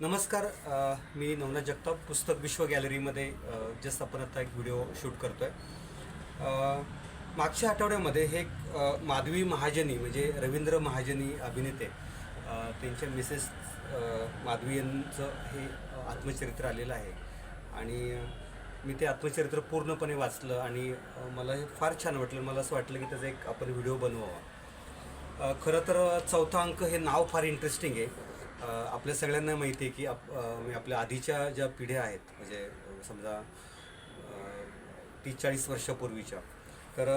नमस्कार मी नवनाथ जगताप पुस्तक विश्व गॅलरीमध्ये जस्ट आपण आता एक व्हिडिओ शूट करतोय. आहे मागच्या आठवड्यामध्ये हे एक, माधवी महाजनी म्हणजे रवींद्र महाजनी अभिनेते त्यांच्या मिसेस माधवी यांचं हे आत्मचरित्र आलेलं आहे. आणि मी ते आत्मचरित्र पूर्णपणे वाचलं आणि मला हे फार छान वाटलं. मला असं वाटलं की त्याचा एक आपण व्हिडिओ बनवावा. खरं तर चौथा अंक हे नाव फार इंटरेस्टिंग आहे. आपल्या सगळ्यांना माहिती आहे की आप म्हणजे आपल्या आधीच्या ज्या पिढ्या आहेत म्हणजे समजा तीस चाळीस वर्षापूर्वीच्या तर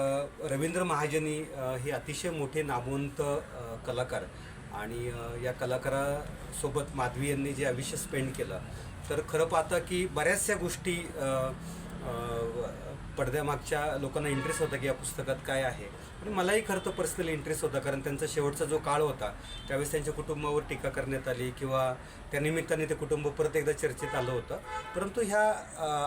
रवींद्र महाजनी हे अतिशय मोठे नामवंत कलाकार आणि या कलाकारासोबत माधवी यांनी जे आयुष्य स्पेंड केलं तर खरं पाहता की बऱ्याचशा गोष्टी पडद्यामागच्या लोकांना इंटरेस्ट होता की या पुस्तकात काय आहे. आणि मलाही खरं तर पर्सनली इंटरेस्ट होता कारण त्यांचा शेवटचा जो काळ होता त्यावेळेस त्यांच्या कुटुंबावर टीका करण्यात आली किंवा त्या निमित्ताने ते कुटुंब परत एकदा चर्चेत आलं होतं. परंतु ह्या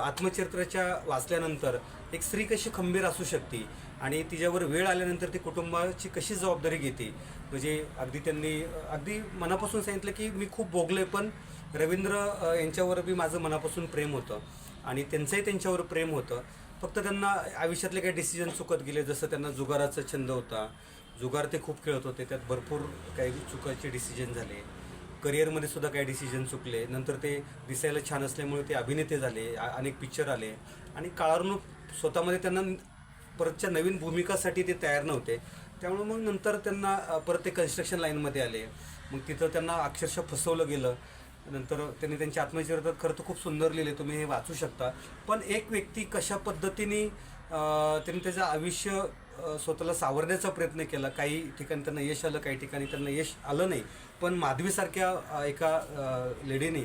आत्मचरित्राच्या वाचल्यानंतर एक स्त्री कशी खंबीर असू शकते आणि तिच्यावर वेळ आल्यानंतर ती कुटुंबाची कशी जबाबदारी घेते? म्हणजे अगदी त्यांनी अगदी मनापासून सांगितलं की मी खूप भोगले पण रवींद्र यांच्यावर बी माझं मनापासून प्रेम होतं आणि त्यांचंही त्यांच्यावर प्रेम होतं. फक्त त्यांना आयुष्यातले काही डिसिजन चुकत गेले जसं त्यांना जुगाराचा छंद होता. जुगार ते खूप खेळत होते त्यात भरपूर काही चुकाचे डिसिजन झाले. करिअरमध्ये सुद्धा काही डिसिजन चुकले. नंतर ते दिसायला छान असल्यामुळे ते अभिनेते झाले अनेक पिक्चर आले. आणि काळानुरूप स्वतःमध्ये त्यांना परतच्या नवीन भूमिकासाठी ते तयार नव्हते. त्यामुळे मग नंतर त्यांना परत ते कन्स्ट्रक्शन लाईनमध्ये आले. मग तिथं त्यांना अक्षरशः फसवलं गेलं. नंतर त्यांनी त्यांच्या आत्मचरित्रात खरं तर खूप सुंदर लिहिले तुम्ही हे वाचू शकता. पण एक व्यक्ती कशा पद्धतीने त्यांनी त्याचं आयुष्य स्वतःला सावरण्याचा प्रयत्न केला काही ठिकाणी त्यांना यश आलं काही ठिकाणी त्यांना यश आलं नाही पण माधवीसारख्या एका लेडीने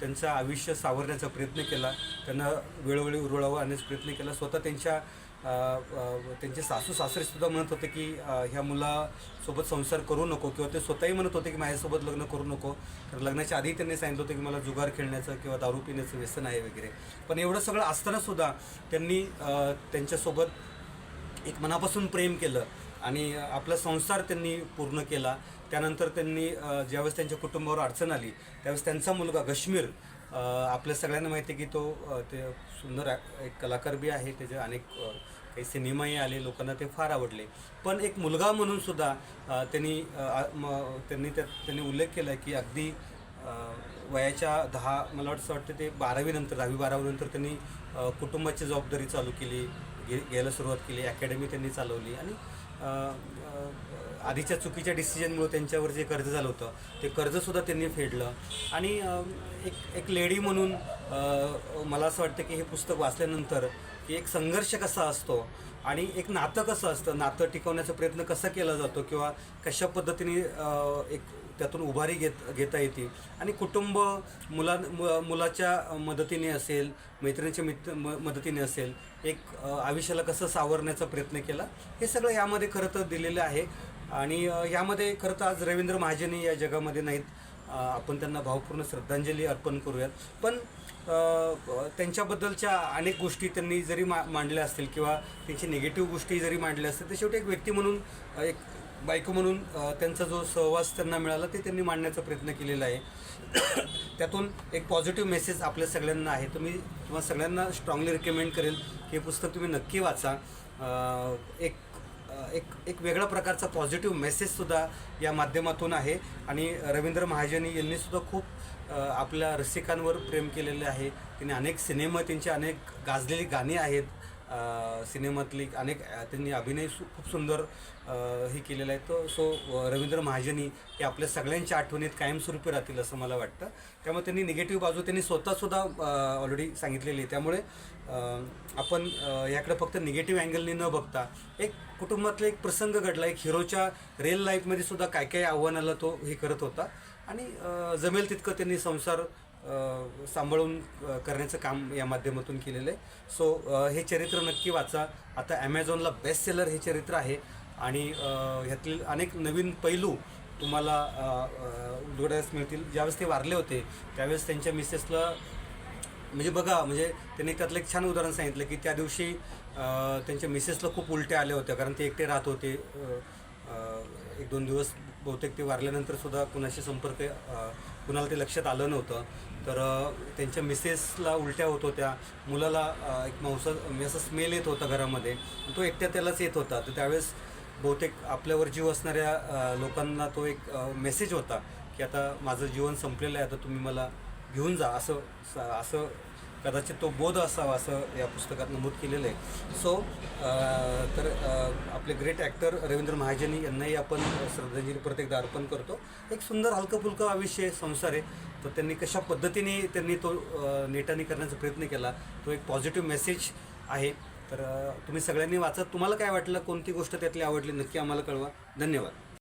त्यांचं आयुष्य सावरण्याचा प्रयत्न केला त्यांना वेळोवेळी उरुळावं आणण्याचा प्रयत्न केला स्वतः त्यांच्या त्यांचे सासू सासरेसुद्धा म्हणत होते की ह्या मुलासोबत संसार करू नको किंवा ते स्वतःही म्हणत होते की माझ्यासोबत लग्न करू नको. तर लग्नाच्या आधी त्यांनी सांगितलं होतं की मला जुगार खेळण्याचं किंवा दारू पिण्याचं व्यसन आहे वगैरे. पण एवढं सगळं असतानासुद्धा त्यांनी त्यांच्यासोबत एक मनापासून प्रेम केलं आणि आपला संसार त्यांनी पूर्ण केला. त्यानंतर त्यांनी ज्यावेळेस त्यांच्या कुटुंबावर अडचण आली त्यावेळेस त्यांचा मुलगा कश्मीर आपल्या सगळ्यांना माहिती आहे की तो ते सुंदर एक कलाकार बी आहे. त्याचे अनेक काही सिनेमाही आले लोकांना ते फार आवडले. पण एक मुलगा म्हणून सुद्धा त्यांनी त्यांनी त्यात त्यांनी उल्लेख केला की अगदी वयाच्या दहा मला वाटतं वाटतं ते बारावीनंतर दहावी बारावीनंतर त्यांनी कुटुंबाची जबाबदारी चालू केली घे घ्यायला सुरुवात केली अकॅडमी त्यांनी चालवली. आणि आधीच्या चुकीच्या डिसिजनमुळे त्यांच्यावर जे कर्ज झालं होतं ते कर्जसुद्धा त्यांनी फेडलं. आणि एक एक लेडी म्हणून मला असं वाटतं की हे पुस्तक वाचल्यानंतर की एक संघर्ष कसा असतो आणि एक नातं कसं असतं नातं टिकवण्याचा प्रयत्न कसा केला जातो किंवा कशा पद्धतीने एक त्यातून उभारी घेत घेता येते आणि कुटुंब मुला मु- मुलाच्या मदतीने असेल मैत्रिणीच्या मित्र म मदतीने असेल एक आयुष्याला कसं सावरण्याचा प्रयत्न केला हे सगळं यामध्ये खरं तर दिलेलं आहे. आणि यामध्ये खरं तर आज रवींद्र महाजनी या जगामध्ये नाहीत. आपण त्यांना भावपूर्ण श्रद्धांजली अर्पण करूयात. पण त्यांच्याबद्दलच्या अनेक गोष्टी त्यांनी जरी मा मांडल्या असतील किंवा त्यांची निगेटिव्ह गोष्टी जरी मांडल्या असतील तर शेवटी एक व्यक्ती म्हणून एक बायको म्हणून त्यांचा जो सहवास त्यांना मिळाला ते त्यांनी मांडण्याचा प्रयत्न केलेला आहे. त्यातून एक पॉझिटिव्ह मेसेज आपल्या सगळ्यांना आहे. तर मी तुम्हाला सगळ्यांना स्ट्रॉंगली रिकमेंड करेल की हे पुस्तक तुम्ही नक्की वाचा. एक एक एक वेगळ्या प्रकारचा पॉझिटिव्ह मेसेजसुद्धा या माध्यमातून आहे. आणि रवींद्र महाजन यांनीसुद्धा खूप आपल्या रसिकांवर प्रेम केलेले आहे. त्यांनी अनेक सिनेमा त्यांची अनेक गाजलेली गाणी आहेत. सिनेमातली अनेक त्यांनी अभिनय सु खूप सुंदर हे केलेलं आहे. तो सो रवींद्र महाजनी हे आपल्या सगळ्यांच्या आठवणीत कायमस्वरूपी राहतील असं मला वाटतं. त्यामुळे त्यांनी निगेटिव्ह बाजू त्यांनी स्वतःसुद्धा ऑलरेडी सांगितलेली आहे. त्यामुळे आपण याकडे फक्त निगेटिव्ह अँगलनी न बघता एक कुटुंबातला एक प्रसंग घडला. एक हिरोच्या रिअल लाईफमध्ये सुद्धा काय काय आव्हानाला तो हे करत होता. आणि जमेल तितकं त्यांनी संसार सांभाळून करण्याचं काम या माध्यमातून केलेलं आहे. सो हे चरित्र नक्की वाचा. आता ॲमेझॉनला बेस्ट सेलर हे चरित्र आहे. आणि ह्यातील अनेक नवीन पैलू तुम्हाला अ, मिळतील. ज्यावेळेस ते वारले होते त्यावेळेस त्यांच्या मिसेसला म्हणजे बघा म्हणजे त्यांनी त्यातलं एक छान उदाहरण सांगितलं की त्या दिवशी त्यांच्या मिसेसला खूप उलट्या आल्या होत्या. कारण ते एकटे राहत होते. एक दोन दिवस बहुतेक ते वारल्यानंतर सुद्धा कुणाशी संपर्क कुणाला ते लक्षात आलं नव्हतं. तर त्यांच्या मिसेसला उलट्या होत होत्या. मुलाला एक मांसा म्हणजे असं स्मेल येत होता घरामध्ये. तो एकट्या त्यालाच येत होता. तर त्यावेळेस बहुतेक आपल्यावर जीव असणाऱ्या लोकांना तो एक मेसेज होता की आता माझं जीवन संपलेलं आहे. आता तुम्ही मला घेऊन जा. असं असं कदाचित तो बोध असावा असं या पुस्तकात नमूद केलेलं आहे. सो तर आपले ग्रेट ॲक्टर रवींद्र महाजनी यांनाही आपण श्रद्धांजली प्रत्येकदा अर्पण करतो. एक सुंदर हलकं फुलकं आयुष्य संसार आहे. तर त्यांनी कशा पद्धतीने त्यांनी तो नेटाने करण्याचा प्रयत्न केला तो एक पॉझिटिव्ह मेसेज आहे. तर तुम्ही सगळ्यांनी वाचत तुम्हाला काय वाटलं? कोणती गोष्ट त्यातली आवडली? नक्की आम्हाला कळवा. धन्यवाद.